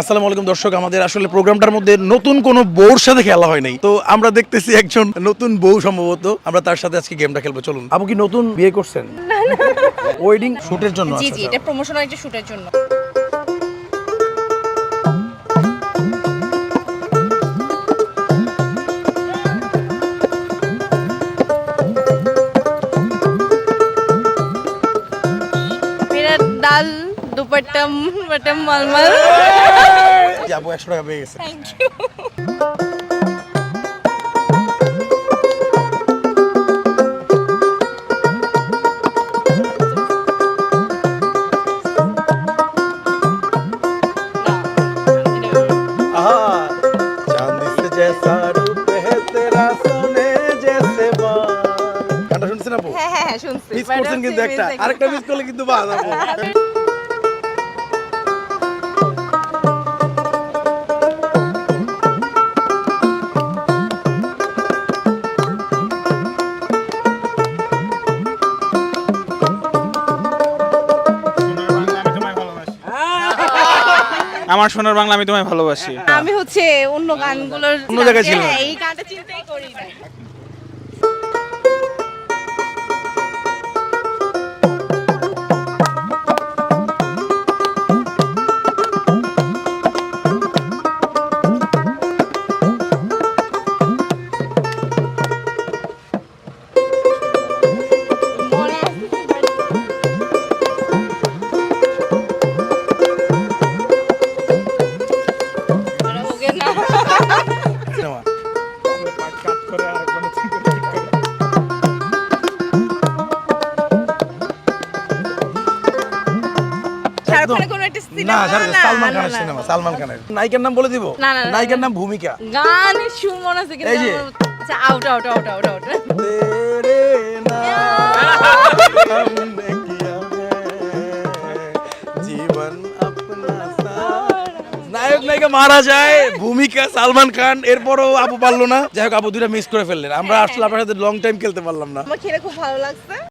আসসালামু আলাইকুম দর্শক আমাদের আসলে প্রোগ্রামটার মধ্যে নতুন কোনো বউর সাথে খেলা হয় নাই। তো আমরা দেখতেছি একজন নতুন বউ সম্ভবত। আমরা তার সাথে আজকে গেমটা খেলব চলুন। আপু কি নতুন বিয়ে করছেন? ওয়েডিং শুটের জন্য জি আচ্ছা, জি আচ্ছা। এটা প্রমোশনাল একটা শুটের জন্য। ডাল দুপাট্টাম বাটাম মালমাল যাবো একশো টাকা পেয়ে গেছে থ্যাংক ইউ শুনছি মিস করছেন কিন্তু একটা আরেকটা মিস করলে কিন্তু বাদ আমার সোনার বাংলা আমি তোমায় ভালোবাসি আমি হচ্ছে অন্য গানগুলোর অন্য জায়গায় ছিলাম। হ্যাঁ, এই গানটা চিন্তাই করি না নায়িকার নাম বলে দিব? নায়িকার নাম ভূমিকা। নায়ক নায়িকা মারা যায় ভূমিকা সালমান খান এরপরও আপু পারল না। যাই হোক আপু দুইটা মিস করে ফেললেন। আমরা আসলে আপনার সাথে লং টাইম খেলতে পারলাম না। খেলে খুব ভালো লাগছে।